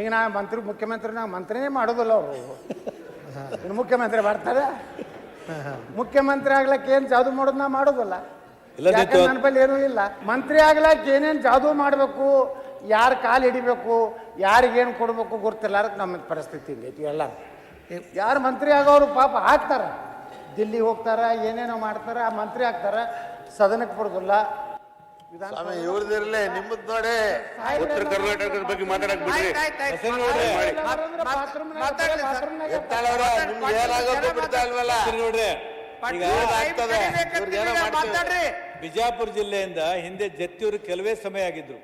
ಈಗ ನಾ ಮಂತ್ರಿ ಮುಖ್ಯಮಂತ್ರಿ ನಾವು ಮಂತ್ರಿನೇ ಮಾಡೋದಿಲ್ಲ ಅವರು. ಇನ್ನು ಮುಖ್ಯಮಂತ್ರಿ ಬರ್ತಾರೆ. ಮುಖ್ಯಮಂತ್ರಿ ಆಗ್ಲಕ್ಕೆ ಏನು ಜಾದು ಮಾಡೋದು ನಾ ಮಾಡೋದಿಲ್ಲ. ನನ್ನ ಬಳಿ ಏನೂ ಇಲ್ಲ. ಮಂತ್ರಿ ಆಗ್ಲಕ್ಕೆ ಏನೇನು ಜಾದು ಮಾಡಬೇಕು ಯಾರು ಕಾಲು ಹಿಡಿಬೇಕು ಯಾರಿಗೇನು ಕೊಡಬೇಕು ಗೊತ್ತಿಲ್ಲ. ನಮ್ಮ ಪರಿಸ್ಥಿತಿ ಹಿಂಗೈತಿ ಎಲ್ಲ ಯಾರು ಮಂತ್ರಿ ಆಗೋರು ಪಾಪ ಹಾಕ್ತಾರೆ ದಿಲ್ಲಿಗೆ ಹೋಗ್ತಾರೆ ಏನೇನೋ ಮಾಡ್ತಾರೆ ಆ ಮಂತ್ರಿ ಆಗ್ತಾರ. ಸದನಕ್ಕೆ ಬರೋದಿಲ್ಲ. ಸ್ವಾಮಿ ಇವ್ರದಿರ್ಲಿ ನಿಮ್ಮದ್ ನೋಡಿ. ಉತ್ತರ ಕರ್ನಾಟಕದ ಬಗ್ಗೆ ಮಾತಾಡಕ್ ಬಿಡ್ರಿ. ಎತ್ತಾಳವ್ರ ನಿಮ್ಗೆ ಏನಾಗೋದು ಬಿಡ್ತಾ ಇಲ್ವಲ್ಲ ನೋಡ್ರಿ ಈಗ ಆಗ್ತದೆ? ಇವ್ರಿಗೇನೋ ಮಾಡ್ತೀವಿ. ಬಿಜಾಪುರ ಜಿಲ್ಲೆಯಿಂದ ಹಿಂದೆ ಜತ್ತಿಯವರು ಕೆಲವೇ ಸಮಯ ಆಗಿದ್ರು.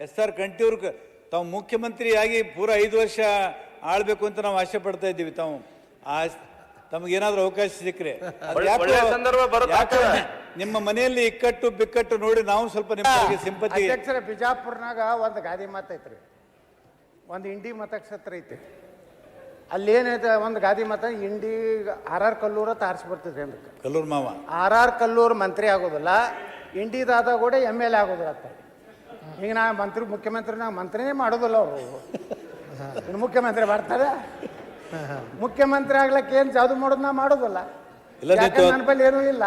ಎಸ್ ಆರ್ ಕಂಠಿಯವರು ಕ- ತಾವು ಮುಖ್ಯಮಂತ್ರಿಯಾಗಿ ಪೂರ ಐದು ವರ್ಷ ಆಳ್ಬೇಕು ಅಂತ ನಾವು ಆಸೆ ಪಡ್ತಾ ಇದ್ದೀವಿ ತಾವು. ಆ ತಮಗೇನಾದ್ರೂ ಅವಕಾಶ ಸಿಕ್ಕರೆ. ಅದ್ ಒಳ್ಳೆ- ಒಳ್ಳೆ ಸಂದರ್ಭ ಬರುತ್ತೆ ಆಗ್ತದೆ. ನಿಮ್ಮ ಮನೆಯಲ್ಲಿ ಇಕ್ಕಟ್ಟು ಬಿಕ್ಕಟ್ಟು ನೋಡಿ ನಾವು ಸ್ವಲ್ಪ ನಿಮ್ಮ ಬಗ್ಗೆ ಸಿಂಪತಿ ಅಧ್ಯಕ್ಷರ ಬಿಜಾಪುರ್ನಾಗ ಒಂದು ಗಾದಿ ಮಾತೈತ್ರಿ ಐತ್ರಿ. ಒಂದು ಇಂಡಿ ಮತಕ್ಷೇತ್ರ ಐತಿ. ಅಲ್ಲೇನೈತೆ ಒಂದು ಗಾದಿ ಮತ ಇಂಡಿ ಆರ್ ಆರ್ ಕಲ್ಲೂರ ತಾರಿಸಿ ಬರ್ತೈತಿ ಕಲ್ಲೂರು ಕಲ್ಲೂರ್ ಮಾವ. ಆರ್ ಆರ್ ಕಲ್ಲೂರು ಮಂತ್ರಿ ಆಗೋದಿಲ್ಲ ಇಂಡಿದಾದ ಕೂಡ ಎಂ ಎಲ್ ಎ ಆಗೋದಿಲ್ಲ ಅಂತ. ಈಗ ನಾ ಮಂತ್ರಿ ಮುಖ್ಯಮಂತ್ರಿ ನಾ ಮಂತ್ರಿನೇ ಮಾಡೋದಿಲ್ಲ ಅವರು. ಮುಖ್ಯಮಂತ್ರಿ ಮಾಡ್ತಾರೆ? ಮುಖ್ಯಮಂತ್ರಿ ಆಗ್ಲಕ್ಕೆ ಏನು ಜಾದು ಮಾಡೋದು ನಾ ಮಾಡೋದಿಲ್ಲ. ನನ್ನ ಬಳಿ ಏನೂ ಇಲ್ಲ?